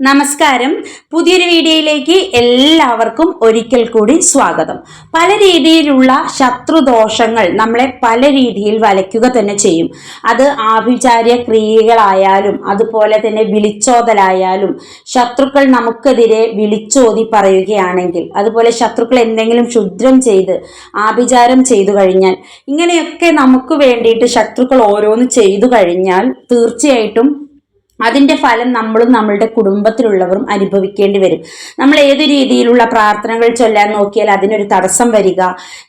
നമസ്കാരം. പുതിയൊരു വീഡിയോയിലേക്ക് എല്ലാവർക്കും ഒരിക്കൽ കൂടി സ്വാഗതം. പല രീതിയിലുള്ള ശത്രുദോഷങ്ങൾ നമ്മളെ പല രീതിയിൽ വലയ്ക്കുക തന്നെ ചെയ്യും. അത് ആഭിചാര്യ ക്രിയകളായാലും അതുപോലെ തന്നെ വിളിച്ചോതലായാലും ശത്രുക്കൾ നമുക്കെതിരെ വിളിച്ചോതി പറയുകയാണെങ്കിൽ അതുപോലെ ശത്രുക്കൾ എന്തെങ്കിലും ക്ഷുദ്രം ചെയ്ത് ആഭിചാരം ചെയ്തു കഴിഞ്ഞാൽ ഇങ്ങനെയൊക്കെ നമുക്ക് വേണ്ടിയിട്ട് ശത്രുക്കൾ ഓരോന്ന് ചെയ്തു കഴിഞ്ഞാൽ തീർച്ചയായിട്ടും അതിന്റെ ഫലം നമ്മളും നമ്മളുടെ കുടുംബത്തിലുള്ളവരും അനുഭവിക്കേണ്ടി വരും. നമ്മൾ ഏത് രീതിയിലുള്ള പ്രാർത്ഥനകൾ ചൊല്ലാൻ നോക്കിയാൽ അതിനൊരു തടസ്സം വരിക.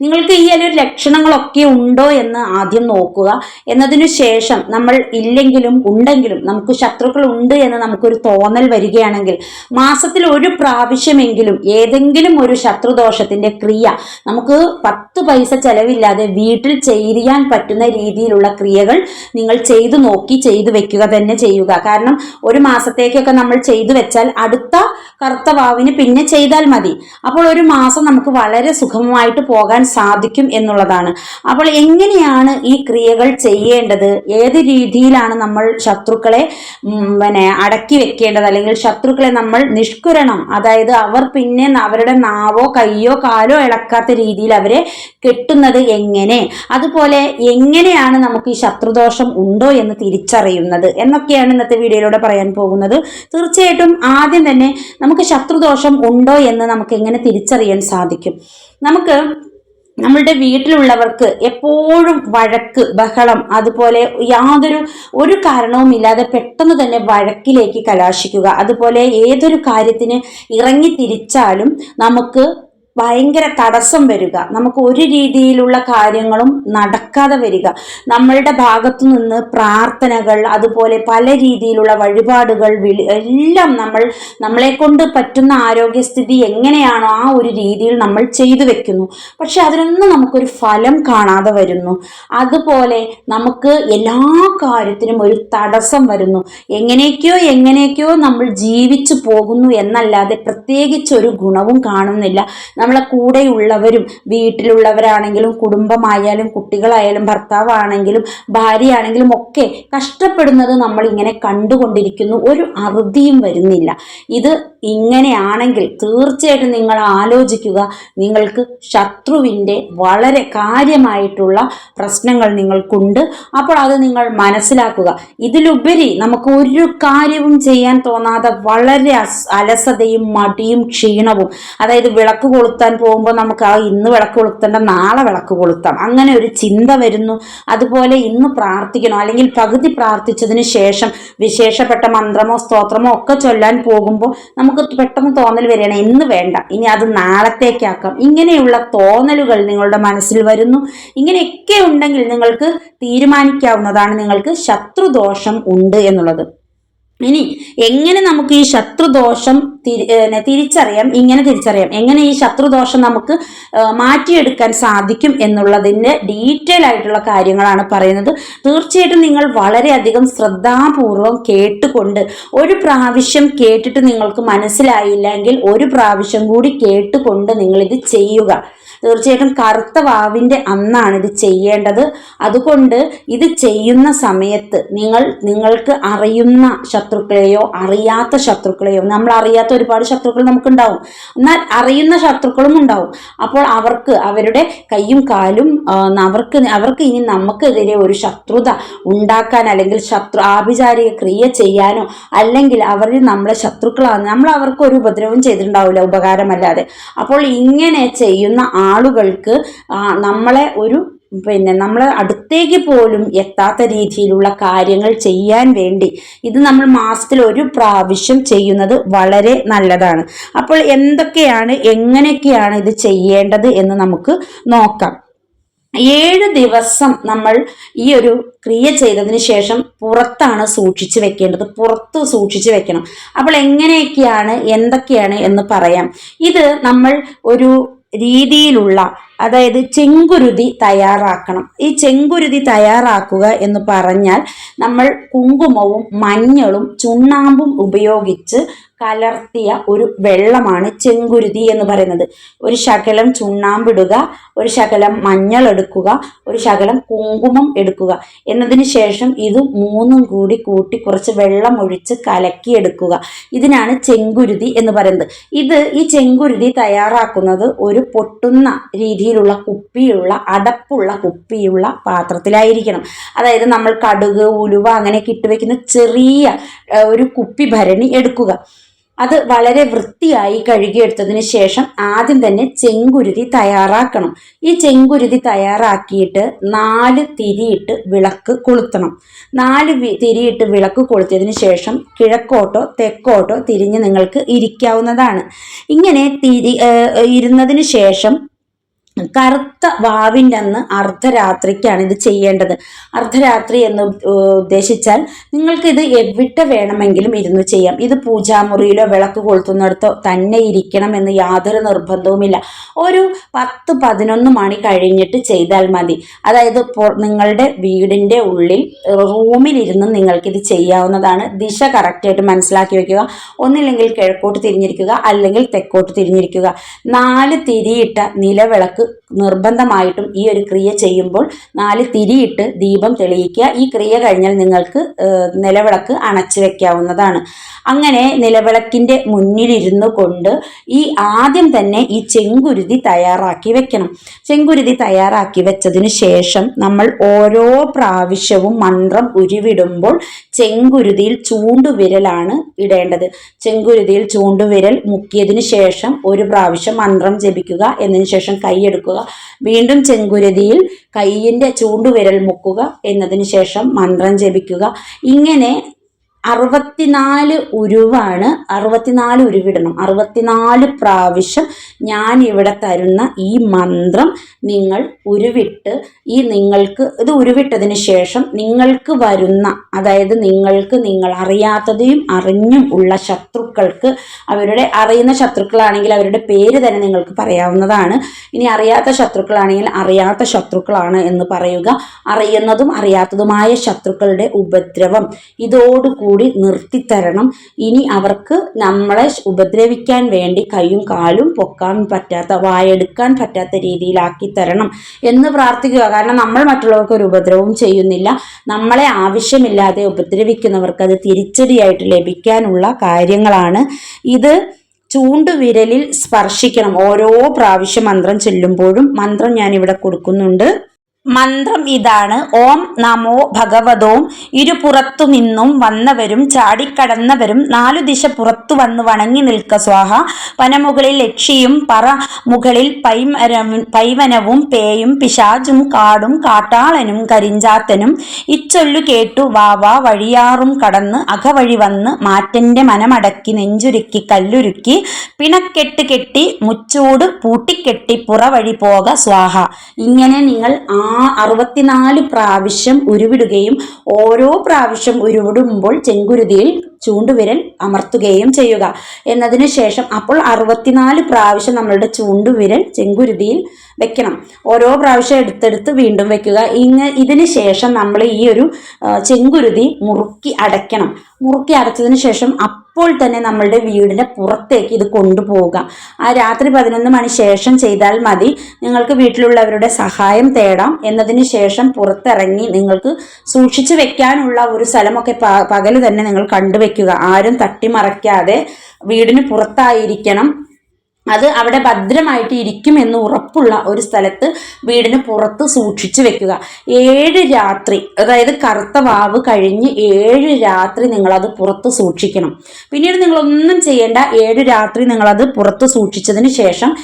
നിങ്ങൾക്ക് ഈ ഒരു ലക്ഷണങ്ങളൊക്കെ ഉണ്ടോ എന്ന് ആദ്യം നോക്കുക. എന്നതിനു ശേഷം നമ്മൾ ഇല്ലെങ്കിലും ഉണ്ടെങ്കിലും നമുക്ക് ശത്രുക്കൾ ഉണ്ട് എന്ന് നമുക്കൊരു തോന്നൽ വരികയാണെങ്കിൽ മാസത്തിൽ ഒരു പ്രാവശ്യമെങ്കിലും ഏതെങ്കിലും ഒരു ശത്രുദോഷത്തിന്റെ ക്രിയ നമുക്ക് പത്ത് പൈസ ചെലവില്ലാതെ വീട്ടിൽ ചെയ്യാൻ പറ്റുന്ന രീതിയിലുള്ള ക്രിയകൾ നിങ്ങൾ ചെയ്തു നോക്കി ചെയ്തു വെക്കുക തന്നെ ചെയ്യുക. കാരണം ഒരു മാസത്തേക്കൊക്കെ നമ്മൾ ചെയ്തു വെച്ചാൽ അടുത്ത കറുത്ത വാവിന് പിന്നെ ചെയ്താൽ മതി. അപ്പോൾ ഒരു മാസം നമുക്ക് വളരെ സുഗമമായിട്ട് പോകാൻ സാധിക്കും എന്നുള്ളതാണ്. അപ്പോൾ എങ്ങനെയാണ് ഈ ക്രിയകൾ ചെയ്യേണ്ടത്? ഏത് രീതിയിലാണ് നമ്മൾ ശത്രുക്കളെ പിന്നെ അടക്കി വെക്കേണ്ടത്? അല്ലെങ്കിൽ ശത്രുക്കളെ നമ്മൾ നിഷ്കുരണം അതായത് അവർ പിന്നെ അവരുടെ നാവോ കയ്യോ കാലോ ഇളക്കാത്ത രീതിയിൽ അവരെ കെട്ടുന്നത് എങ്ങനെ? അതുപോലെ എങ്ങനെയാണ് നമുക്ക് ഈ ശത്രുദോഷം ഉണ്ടോ എന്ന് തിരിച്ചറിയുന്നത്? എന്നൊക്കെയാണ് ഇന്നത്തെ വീഡിയോയിലൂടെ പറയാൻ പോകുന്നത്. തീർച്ചയായിട്ടും ആദ്യം തന്നെ നമുക്ക് ശത്രുദോഷം ഉണ്ടോ എന്ന് നമുക്ക് എങ്ങനെ തിരിച്ചറിയാൻ സാധിക്കും. നമുക്ക് നമ്മളുടെ വീട്ടിലുള്ളവർക്ക് എപ്പോഴും വഴക്ക് ബഹളം അതുപോലെ യാതൊരു ഒരു കാരണവുമില്ലാതെ പെട്ടെന്ന് തന്നെ വഴക്കിലേക്ക് കലാശിക്കുക. അതുപോലെ ഏതൊരു കാര്യത്തിന് ഇറങ്ങി തിരിച്ചാലും നമുക്ക് ഭയങ്കര തടസ്സം വരിക. നമുക്ക് ഒരു രീതിയിലുള്ള കാര്യങ്ങളും നടക്കാതെ വരിക. നമ്മളുടെ ഭാഗത്തു നിന്ന് പ്രാർത്ഥനകൾ അതുപോലെ പല രീതിയിലുള്ള വഴിപാടുകൾ വിളി എല്ലാം നമ്മൾ നമ്മളെ കൊണ്ട് പറ്റുന്ന ആരോഗ്യസ്ഥിതി എങ്ങനെയാണോ ആ ഒരു രീതിയിൽ നമ്മൾ ചെയ്തു വെക്കുന്നു. പക്ഷെ അതിനൊന്നും നമുക്കൊരു ഫലം കാണാതെ വരുന്നു. അതുപോലെ നമുക്ക് എല്ലാ കാര്യത്തിനും ഒരു തടസ്സം വരുന്നു. എങ്ങനെയൊക്കെയോ എങ്ങനെയൊക്കെയോ നമ്മൾ ജീവിച്ചു പോകുന്നു എന്നല്ലാതെ പ്രത്യേകിച്ച് ഒരു ഗുണവും കാണുന്നില്ല. നമ്മളെ കൂടെയുള്ളവരും വീട്ടിലുള്ളവരാണെങ്കിലും കുടുംബമായാലും കുട്ടികളായാലും ഭർത്താവാണെങ്കിലും ഭാര്യയാണെങ്കിലും ഒക്കെ കഷ്ടപ്പെടുന്നത് നമ്മൾ ഇങ്ങനെ കണ്ടുകൊണ്ടിരിക്കുന്നു. ഒരു അറുതിയും വരുന്നില്ല. ഇത് ഇങ്ങനെയാണെങ്കിൽ തീർച്ചയായിട്ടും നിങ്ങൾ ആലോചിക്കുക. നിങ്ങൾക്ക് ശത്രുവിന്റെ വളരെ കാര്യമായിട്ടുള്ള പ്രശ്നങ്ങൾ നിങ്ങൾക്കുണ്ട്. അപ്പോൾ അത് നിങ്ങൾ മനസ്സിലാക്കുക. ഇതിലുപരി നമുക്ക് ഒരു കാര്യവും ചെയ്യാൻ തോന്നാതെ വളരെ അലസതയും മടിയും ക്ഷീണവും അതായത് വിളക്ക് കൊളുത്താൻ പോകുമ്പോൾ നമുക്ക് ആ ഇന്ന് വിളക്ക് കൊളുത്തേണ്ട നാളെ വിളക്ക് കൊളുത്താം. അങ്ങനെ ഒരു ചിന്ത വരുന്നു. അതുപോലെ ഇന്ന് പ്രാർത്ഥിക്കണം. അല്ലെങ്കിൽ പകുതി പ്രാർത്ഥിച്ചതിന് ശേഷം വിശേഷപ്പെട്ട മന്ത്രമോ സ്തോത്രമോ ഒക്കെ ചൊല്ലാൻ പോകുമ്പോൾ നമുക്ക് പെട്ടെന്ന് തോന്നൽ വരികയാണ്. ഇന്ന് വേണ്ട. ഇനി അത് നാളത്തേക്കാക്കാം. ഇങ്ങനെയുള്ള തോന്നലുകൾ നിങ്ങളുടെ മനസ്സിൽ വരുന്നു. ഇങ്ങനെയൊക്കെ ഉണ്ടെങ്കിൽ നിങ്ങൾക്ക് തീരുമാനിക്കാവുന്നതാണ് നിങ്ങൾക്ക് ശത്രുദോഷം ഉണ്ട് എന്നുള്ളത്. ഇനി എങ്ങനെ നമുക്ക് ഈ ശത്രുദോഷം തിരി തിരിച്ചറിയാം ഇങ്ങനെ തിരിച്ചറിയാം? എങ്ങനെ ഈ ശത്രുദോഷം നമുക്ക് മാറ്റിയെടുക്കാൻ സാധിക്കും എന്നുള്ളതിന്റെ ഡീറ്റെയിൽ ആയിട്ടുള്ള കാര്യങ്ങളാണ് പറയുന്നത്. തീർച്ചയായിട്ടും നിങ്ങൾ വളരെയധികം ശ്രദ്ധാപൂർവം കേട്ടുകൊണ്ട് ഒരു പ്രാവശ്യം കേട്ടിട്ട് നിങ്ങൾക്ക് മനസ്സിലായില്ലെങ്കിൽ ഒരു പ്രാവശ്യം കൂടി കേട്ടുകൊണ്ട് നിങ്ങളിത് ചെയ്യുക. തീർച്ചയായിട്ടും കറുത്ത വാവിന്റെ അന്നാണ് ഇത് ചെയ്യേണ്ടത്. അതുകൊണ്ട് ഇത് ചെയ്യുന്ന സമയത്ത് നിങ്ങൾ നിങ്ങൾക്ക് അറിയുന്ന ശത്രുക്കളെയോ അറിയാത്ത ശത്രുക്കളെയോ നമ്മൾ അറിയാത്ത ഒരുപാട് ശത്രുക്കൾ നമുക്കുണ്ടാവും. എന്നാൽ അറിയുന്ന ശത്രുക്കളും ഉണ്ടാവും. അപ്പോൾ അവർക്ക് അവരുടെ കൈയും കാലും അവർക്ക് അവർക്ക് ഇനി നമുക്കെതിരെ ഒരു ശത്രുത ഉണ്ടാക്കാൻ അല്ലെങ്കിൽ ശത്രു ആഭിചാരിക ക്രിയ ചെയ്യാനോ അല്ലെങ്കിൽ അവർ നമ്മളെ ശത്രുക്കളാണ് നമ്മൾ അവർക്ക് ഒരു ഉപദ്രവം ചെയ്തിട്ടുണ്ടാവില്ല ഉപകാരമല്ലാതെ. അപ്പോൾ ഇങ്ങനെ ചെയ്യുന്ന ആളുകൾക്ക് നമ്മളെ ഒരു പിന്നെ നമ്മൾ അടുത്തേക്ക് പോലും എത്താത്ത രീതിയിലുള്ള കാര്യങ്ങൾ ചെയ്യാൻ വേണ്ടി ഇത് നമ്മൾ മാസത്തിൽ ഒരു പ്രാവശ്യം ചെയ്യുന്നത് വളരെ നല്ലതാണ്. അപ്പോൾ എന്തൊക്കെയാണ് എങ്ങനെയൊക്കെയാണ് ഇത് ചെയ്യേണ്ടത് എന്ന് നമുക്ക് നോക്കാം. ഏഴ് ദിവസം നമ്മൾ ഈ ഒരു ക്രിയ ചെയ്തതിന് ശേഷം പുറത്താണ് സൂക്ഷിച്ചു വെക്കേണ്ടത്. പുറത്ത് സൂക്ഷിച്ചു വെക്കണം. അപ്പോൾ എങ്ങനെയൊക്കെയാണ് എന്തൊക്കെയാണ് എന്ന് പറയാം. ഇത് നമ്മൾ ഒരു രീതിയിലുള്ള അതായത് ചെങ്കുരുതി തയ്യാറാക്കണം. ഈ ചെങ്കുരുതി തയ്യാറാക്കുക എന്ന് പറഞ്ഞാൽ നമ്മൾ കുങ്കുമവും മഞ്ഞളും ചുണ്ണാമ്പും ഉപയോഗിച്ച് കലർത്തിയ ഒരു വെള്ളമാണ് ചെങ്കുരുതി എന്ന് പറയുന്നത്. ഒരു ശകലം ചുണ്ണാമ്പിടുക ഒരു ശകലം മഞ്ഞൾ എടുക്കുക ഒരു ശകലം കുങ്കുമം എടുക്കുക. എന്നതിന് ശേഷം ഇത് മൂന്നും കൂടി കൂട്ടി കുറച്ച് വെള്ളം ഒഴിച്ച് കലക്കി എടുക്കുക ഇതിനാണ് ചെങ്കുരുതി എന്ന് പറയുന്നത്. ഇത് ഈ ചെങ്കുരുതി തയ്യാറാക്കുന്നത് ഒരു പൊട്ടുന്ന രീതിയിലുള്ള കുപ്പിയുള്ള അടപ്പുള്ള കുപ്പിയുള്ള പാത്രത്തിലായിരിക്കണം. അതായത് നമ്മൾ കടുക് ഉലുവ ഇട്ട് വെക്കുന്ന ചെറിയ ഒരു കുപ്പി ഭരണി എടുക്കുക. അത് വളരെ വൃത്തിയായി കഴുകിയെടുത്തതിന് ശേഷം ആദ്യം തന്നെ ചെങ്കുരുതി തയ്യാറാക്കണം. ഈ ചെങ്കുരുതി തയ്യാറാക്കിയിട്ട് നാല് തിരിയിട്ട് വിളക്ക് കൊളുത്തണം. നാല് തിരിയിട്ട് വിളക്ക് കൊളുത്തിയതിന് ശേഷം കിഴക്കോട്ടോ തെക്കോട്ടോ തിരിഞ്ഞ് നിങ്ങൾക്ക് ഇരിക്കാവുന്നതാണ്. ഇങ്ങനെ തിരി ഇരുന്നതിന് ശേഷം കറുത്ത വാവിന്റെ അന്ന് അർദ്ധരാത്രിക്കാണ് ഇത് ചെയ്യേണ്ടത്. അർദ്ധരാത്രി എന്ന് ഉദ്ദേശിച്ചാൽ നിങ്ങൾക്ക് ഇത് എവിടെ വേണമെങ്കിലും ഇരുന്ന് ചെയ്യാം. ഇത് പൂജാമുറിയിലോ വിളക്ക് കൊളുത്തുന്നിടത്തോ തന്നെ ഇരിക്കണം എന്ന് യാതൊരു നിർബന്ധവുമില്ല. ഒരു പത്ത് പതിനൊന്ന് മണി കഴിഞ്ഞിട്ട് ചെയ്താൽ മതി. അതായത് നിങ്ങളുടെ വീടിന്റെ ഉള്ളിൽ റൂമിലിരുന്ന് നിങ്ങൾക്കിത് ചെയ്യാവുന്നതാണ്. ദിശ കറക്റ്റായിട്ട് മനസ്സിലാക്കി വയ്ക്കുക ഒന്നില്ലെങ്കിൽ കിഴക്കോട്ട് തിരിഞ്ഞിരിക്കുക. അല്ലെങ്കിൽ തെക്കോട്ട് തിരിഞ്ഞിരിക്കുക. നാല് തിരിയിട്ട നിലവിളക്ക് നിർബന്ധമായിട്ടും ഈ ഒരു ക്രിയ ചെയ്യുമ്പോൾ നാല് തിരിയിട്ട് ദീപം തെളിയിക്കുക. ഈ ക്രിയ കഴിഞ്ഞാൽ നിങ്ങൾക്ക് നിലവിളക്ക് അണച്ചു വെക്കാവുന്നതാണ്. അങ്ങനെ നിലവിളക്കിന്റെ മുന്നിലിരുന്നു കൊണ്ട് ഈ ആദ്യം തന്നെ ഈ ചെങ്കുരുതി തയ്യാറാക്കി വെക്കണം. ചെങ്കുരുതി തയ്യാറാക്കി വെച്ചതിന് ശേഷം നമ്മൾ ഓരോ പ്രാവശ്യവും മന്ത്രം ഉരുവിടുമ്പോൾ ചെങ്കുരുതിയിൽ ചൂണ്ടുവിരലാണ് ഇടേണ്ടത്. ചെങ്കുരുതിയിൽ ചൂണ്ടുവിരൽ മുക്കിയതിന് ശേഷം ഒരു പ്രാവശ്യം മന്ത്രം ജപിക്കുക. എന്നതിന് ശേഷം കൈയെടുക്കുക വീണ്ടും ചെങ്കുരുതിയിൽ കൈയിന്റെ ചൂണ്ടുവിരൽ മുക്കുക എന്നതിന് ശേഷം മന്ത്രം ജപിക്കുക. ഇങ്ങനെ അറുപത്തിനാല് ഉരുവാണ് അറുപത്തിനാല് ഉരുവിടണം. അറുപത്തിനാല് പ്രാവശ്യം ഞാൻ ഇവിടെ തരുന്ന ഈ മന്ത്രം നിങ്ങൾ ഉരുവിട്ട് ഈ നിങ്ങൾക്ക് ഇത് ഉരുവിട്ടതിന് ശേഷം നിങ്ങൾക്ക് വരുന്ന അതായത് നിങ്ങൾക്ക് നിങ്ങൾ അറിയാത്തതും അറിഞ്ഞും ഉള്ള ശത്രുക്കൾക്ക് അവരുടെ അറിയുന്ന ശത്രുക്കളാണെങ്കിൽ അവരുടെ പേര് തന്നെ നിങ്ങൾക്ക് പറയാവുന്നതാണ്. ഇനി അറിയാത്ത ശത്രുക്കളാണെങ്കിൽ അറിയാത്ത ശത്രുക്കളാണ് എന്ന് പറയുക. അറിയുന്നതും അറിയാത്തതുമായ ശത്രുക്കളുടെ ഉപദ്രവം. ഇതോടുകൂടി നിർത്തിത്തരണം. ഇനി അവർക്ക് നമ്മളെ ഉപദ്രവിക്കാൻ വേണ്ടി കൈയും കാലും പൊക്കാൻ പറ്റാത്ത വായെടുക്കാൻ പറ്റാത്ത രീതിയിലാക്കി തരണം എന്ന് പ്രാർത്ഥിക്കുക. കാരണം നമ്മൾ മറ്റുള്ളവർക്ക് ഒരു ഉപദ്രവവും ചെയ്യുന്നില്ല. നമ്മളെ ആവശ്യമില്ലാതെ ഉപദ്രവിക്കുന്നവർക്ക് അത് തിരിച്ചടിയായിട്ട് ലഭിക്കാനുള്ള കാര്യങ്ങളാണ്. ഇത് ചൂണ്ടുവിരലിൽ സ്പർശിക്കണം. ഓരോ പ്രാവശ്യം മന്ത്രം ചെല്ലുമ്പോഴും മന്ത്രം ഞാൻ ഇവിടെ കൊടുക്കുന്നുണ്ട്. മന്ത്രം ഇതാണ്. ഓം നമോ ഭഗവതോം ഇരുപുറത്തു നിന്നും വന്നവരും ചാടിക്കടന്നവരും നാലു ദിശ പുറത്തു വന്ന് വണങ്ങി നിൽക്ക സ്വാഹ. പനമുകളിൽ ലക്ഷിയും പറ മുകളിൽ പൈമരവും പൈവനവും പേയും പിശാചും കാടും കാട്ടാളനും കരിഞ്ചാത്തനും ഇച്ചൊല്ലു കേട്ടു വാവാ വഴിയാറും കടന്ന് അകവഴി വന്ന് മാറ്റന്റെ മനമടക്കി നെഞ്ചുരുക്കി കല്ലുരുക്കി പിണക്കെട്ട് കെട്ടി മുച്ചൂട് പൂട്ടിക്കെട്ടി പുറവഴി പോക സ്വാഹ. ഇങ്ങനെ നിങ്ങൾ ആ അറുപത്തിനാല് പ്രാവശ്യം ഉരുവിടുകയും ഓരോ പ്രാവശ്യം ഉരുവിടുമ്പോൾ ചെങ്കുരുതിയിൽ ചൂണ്ടുവിരൽ അമർത്തുകയും ചെയ്യുക. എന്നതിന് ശേഷം അപ്പോൾ അറുപത്തിനാല് പ്രാവശ്യം നമ്മളുടെ ചൂണ്ടുവിരൽ ചെങ്കുരുതിയിൽ വെക്കണം. ഓരോ പ്രാവശ്യം എടുത്തെടുത്ത് വീണ്ടും വെക്കുക. ഇങ്ങ ഇതിന് ശേഷം നമ്മൾ ഈ ഒരു ചെങ്കുരുതി മുറുക്കി അടയ്ക്കണം. മുറുക്കി അടച്ചതിന് ശേഷം അപ്പോൾ തന്നെ നമ്മളുടെ വീടിന്റെ പുറത്തേക്ക് ഇത് കൊണ്ടുപോവുക ആ രാത്രി പതിനൊന്ന് മണി ശേഷം ചെയ്താൽ മതി. നിങ്ങൾക്ക് വീട്ടിലുള്ളവരുടെ സഹായം തേടാം. എന്നതിന് ശേഷം പുറത്തിറങ്ങി നിങ്ങൾക്ക് സൂക്ഷിച്ചു വെക്കാനുള്ള ഒരു സ്ഥലമൊക്കെ പ പകൽ തന്നെ നിങ്ങൾ കണ്ടുവെക്കുക. ആരും തട്ടിമറയ്ക്കാതെ വീടിന് പുറത്തായിരിക്കണം. അത് അവിടെ ഭദ്രമായിട്ട് ഇരിക്കും എന്ന് ഉറപ്പുള്ള ഒരു സ്ഥലത്ത് വീടിന് പുറത്ത് സൂക്ഷിച്ചു വെക്കുക. ഏഴ് രാത്രി അതായത് കറുത്ത വാവ് കഴിഞ്ഞ് ഏഴ് രാത്രി നിങ്ങളത് പുറത്ത് സൂക്ഷിക്കണം. പിന്നീട് നിങ്ങളൊന്നും ചെയ്യേണ്ട ഏഴ് രാത്രി നിങ്ങളത് പുറത്ത് സൂക്ഷിച്ചതിന് ശേഷം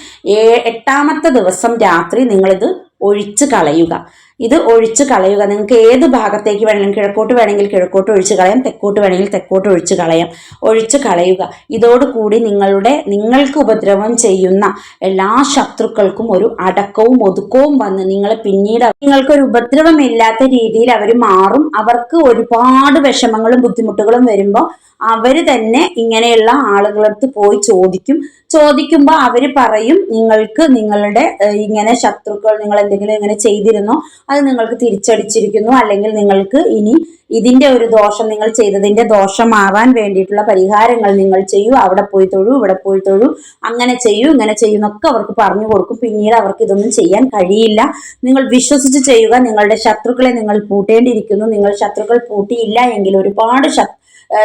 എട്ടാമത്തെ ദിവസം രാത്രി നിങ്ങളിത് ഒഴിച്ച് കളയുക. ഇത് ഒഴിച്ച് കളയുക. നിങ്ങൾക്ക് ഏത് ഭാഗത്തേക്ക് വേണമെങ്കിലും കിഴക്കോട്ട് വേണമെങ്കിൽ കിഴക്കോട്ട് ഒഴിച്ച് കളയാം തെക്കോട്ട് വേണമെങ്കിൽ തെക്കോട്ട് ഒഴിച്ച് കളയാം. ഒഴിച്ച് കളയുക. ഇതോടുകൂടി നിങ്ങളുടെ നിങ്ങൾക്ക് ഉപദ്രവം ചെയ്യുന്ന എല്ലാ ശത്രുക്കൾക്കും ഒരു അടക്കവും ഒതുക്കവും വന്ന് നിങ്ങളെ പിന്നീട് നിങ്ങൾക്കൊരു ഉപദ്രവമില്ലാത്ത രീതിയിൽ അവർ മാറും. അവർക്ക് ഒരുപാട് വിഷമങ്ങളും ബുദ്ധിമുട്ടുകളും വരുമ്പോൾ അവർ തന്നെ ഇങ്ങനെയുള്ള ആളുകളടുത്ത് പോയി ചോദിക്കും. ചോദിക്കുമ്പോൾ അവർ പറയും നിങ്ങൾക്ക് നിങ്ങളുടെ ഇങ്ങനെ ശത്രുക്കൾ നിങ്ങൾ എന്തെങ്കിലും ഇങ്ങനെ ചെയ്തിരുന്നോ? അത് നിങ്ങൾക്ക് തിരിച്ചടിച്ചിരിക്കുന്നു. അല്ലെങ്കിൽ നിങ്ങൾക്ക് ഇനി ഇതിന്റെ ഒരു ദോഷം നിങ്ങൾ ചെയ്തതിന്റെ ദോഷം മാറാൻ വേണ്ടിയിട്ടുള്ള പരിഹാരങ്ങൾ നിങ്ങൾ ചെയ്യൂ. അവിടെ പോയി തൊഴൂ ഇവിടെ പോയി തൊഴൂ. അങ്ങനെ ചെയ്യൂ ഇങ്ങനെ ചെയ്യുന്നൊക്കെ അവർക്ക് പറഞ്ഞു കൊടുക്കും. പിന്നീട് അവർക്ക് ഇതൊന്നും ചെയ്യാൻ കഴിയില്ല. നിങ്ങൾ വിശ്വസിച്ച് ചെയ്യുക. നിങ്ങളുടെ ശത്രുക്കളെ നിങ്ങൾ പൂട്ടേണ്ടിയിരിക്കുന്നു. നിങ്ങൾ ശത്രുക്കൾ പൂട്ടിയില്ല എങ്കിൽ ഒരുപാട്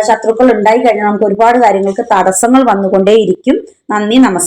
ശത്രുക്കൾ ഉണ്ടായി കഴിഞ്ഞാൽ നമുക്ക് ഒരുപാട് കാര്യങ്ങൾക്ക് തടസ്സങ്ങൾ വന്നുകൊണ്ടേയിരിക്കും. നന്ദി നമസ്കാരം